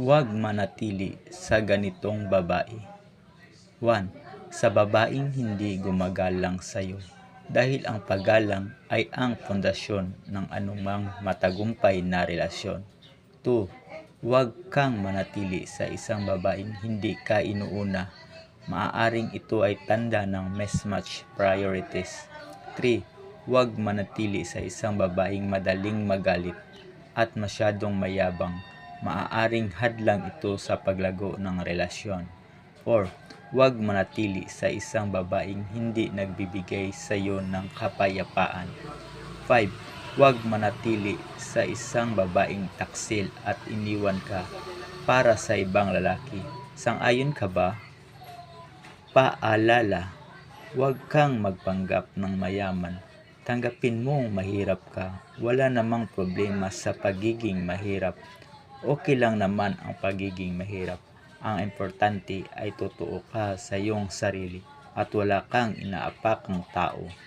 Huwag manatili sa ganitong babae. 1. Sa babaeng hindi gumagalang sa iyo. Dahil ang paggalang ay ang pundasyon ng anumang matagumpay na relasyon. 2. Huwag kang manatili sa isang babaeng hindi ka inuuna. Maaaring ito ay tanda ng mismatch priorities. 3. Huwag manatili sa isang babaeng madaling magalit at masyadong mayabang. Maaaring hadlang ito sa paglago ng relasyon. 4. Huwag manatili sa isang babaeng hindi nagbibigay sa iyo ng kapayapaan. 5. Huwag manatili sa isang babaeng taksil at iniwan ka para sa ibang lalaki. Sang-ayon ka ba? Paalala, huwag kang magpanggap ng mayaman. Tanggapin mong mahirap ka. Wala namang problema sa pagiging mahirap. Okay lang naman ang pagiging mahirap. Ang importante ay totoo ka sa iyong sarili at wala kang inaapakang tao